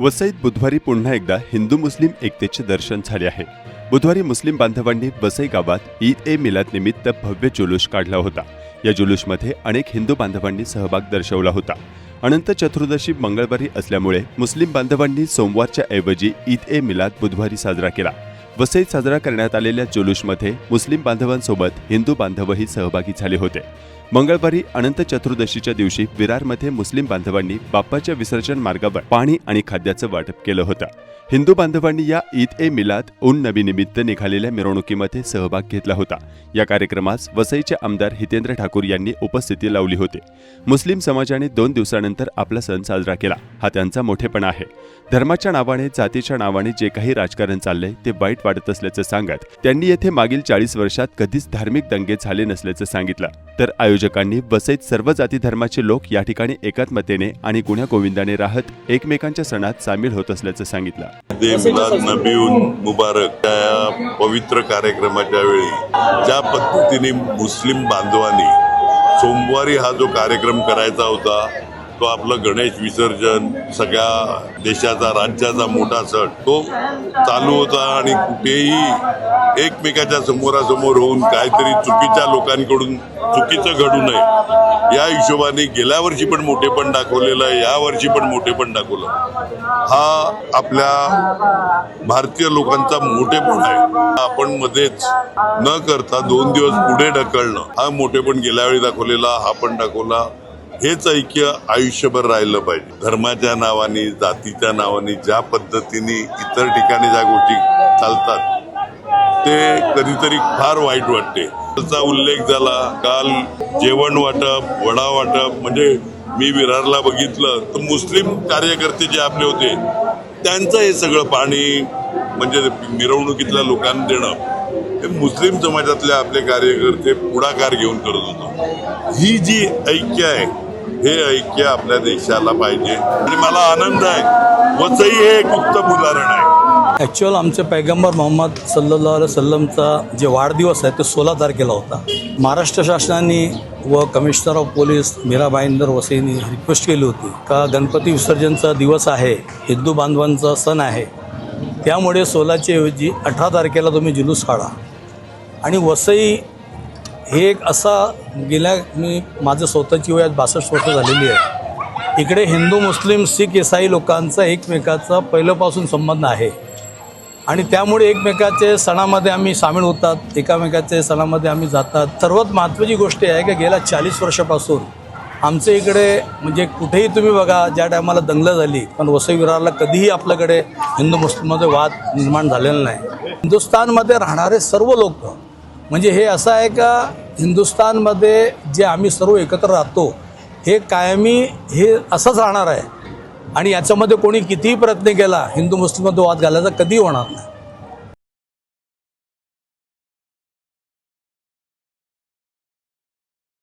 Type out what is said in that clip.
वसईत बुधवारी पुन्हा एकदा हिंदू मुस्लिम एकतेचे दर्शन झाले आहे. बुधवारी मुस्लिम बांधवांनी वसई गावात ईद ए मिलाद निमित्त भव्य जुलूस काढला होता. या जुलूसमध्ये अनेक हिंदू बांधवांनी सहभाग दर्शवला होता. अनंत चतुर्दशी मंगळवारी असल्यामुळे मुस्लिम बांधवांनी सोमवारच्या ऐवजी ईद ए मिलाद बुधवारी साजरा केला. वसईत साजरा करण्यात आलेल्या जुलूसमध्ये मुस्लिम बांधवांसोबत हिंदू बांधवही सहभागी झाले होते. मंगळवारी अनंत चतुर्दशीच्या दिवशी विरारमध्ये मुस्लिम बांधवांनी बाप्पाच्या विसर्जन मार्गावर पाणी आणि खाद्याचं वाटप केलं होतं. हिंदू बांधवांनी या ईद ए मिलाद उन नबी निमित्त निघालेल्या मिरवणुकीमध्ये सहभाग घेतला होता. या कार्यक्रमास वसईचे आमदार हितेंद्र ठाकूर यांनी उपस्थिती लावली होती. मुस्लिम समाजाने दोन दिवसानंतर आपला सण साजरा केला. हा त्यांचा मोठेपणा आहे. धर्माच्या नावाने जातीच्या नावाने जे काही राजकारण चाललंय ते वाईट वाटत असल्याचं सांगत त्यांनी येथे मागील चाळीस वर्षात कधीच धार्मिक दंगे झाले नसल्याचं सांगितलं. तर आयोजकांनी वसईत सर्व जाती धर्माचे लोक या ठिकाणी एकात्मतेने आणि गुण्या गोविंदाने राहत एकमेकांच्या सणात सामील होत असल्याचं सांगितलं. मुबारक. त्या पवित्र कार्यक्रमाच्या वेळी ज्या पद्धतीने मुस्लिम बांधवांनी सोमवारी हा जो कार्यक्रम करायचा होता तो आपलं गणेश विसर्जन सगळ्या देशाचा राज्याचा मोठा सण तो चालू होता आणि कुठेही एकमेकाच्या समोरासमोर होऊन काहीतरी चुकीच्या लोकांकडून चुकीचं घडू नये या हिशोबाने गेल्या वर्षी पण मोठेपण दाखवलेलं आहे या वर्षी पण मोठेपण दाखवलं हा आपल्या भारतीय लोकांचा मोठेपण आहे. आपण मध्येच न करता दोन दिवस पुढे ढकलणं हा मोठेपण गेल्या वेळी दाखवलेला हा पण दाखवला. हेच ऐक्य आयुष्यभर राहिलं पाहिजे. धर्माच्या नावाने जातीच्या नावाने ज्या पद्धतीने इतर ठिकाणी ज्या गोष्टी चालतात ते कधीतरी फार वाईट वाटते. त्याचा उल्लेख झाला काल जेवण वाटप वडा वाटप म्हणजे मी विरारला बघितलं तर मुस्लिम कार्यकर्ते जे आपले होते त्यांचं हे सगळं पाणी म्हणजे मिरवणुकीतल्या लोकांना देणं हे मुस्लिम समाजातले आपले कार्यकर्ते पुढाकार घेऊन करत होतो. ही जी ऐक्य आहे हे ऐक्य आपल्या देशाला पाहिजे. आणि मला आनंद आहे. वसई हे एक उत्तम उदाहरण आहे. ॲक्च्युअल आमचे पैगंबर मोहम्मद सल्लल्लाहु अलैहि वसल्लमचा जे वाढदिवस आहे तो सोळा तारखेला होता. महाराष्ट्र शासनाने व commissioner of police Mira Bhayander वसईने request केली होती का गणपती विसर्जनचा दिवस आहे हिंदू बांधवांचा सण आहे. त्यामुळे सोळाच्या ऐवजी अठरा तारखेला तुम्ही जुलूस काढा. आणि वसई हे एक असा गेल्या मी माझं स्वतःची वयात बासष्ट वर्ष झालेली आहे. इकडे हिंदू मुस्लिम सिख इसाई लोकांचा एकमेकाचा पहिल्यापासून संबंध आहे. आणि त्यामुळे एकमेकाचे सणामध्ये आम्ही सामील होतात एकामेकाचे सणामध्ये आम्ही जातात. सर्वात महत्त्वाची गोष्ट आहे की गेल्या चाळीस वर्षापासून आमच्या इकडे म्हणजे कुठेही तुम्ही बघा ज्या टायमाला दंगल झाली पण वसई विरारला कधीही आपल्याकडे हिंदू मुस्लिममध्ये वाद निर्माण झालेला नाही. हिंदुस्थानमध्ये राहणारे सर्व लोक म्हणजे हे असं आहे का हिंदुस्थानमध्ये जे आम्ही सर्व एकत्र राहतो हे कायमी हे असंच राहणार आहे. आणि याच्यामध्ये कोणी कितीही प्रयत्न केला हिंदू मुस्लिममध्ये वाद घालायचा कधी होणार नाही.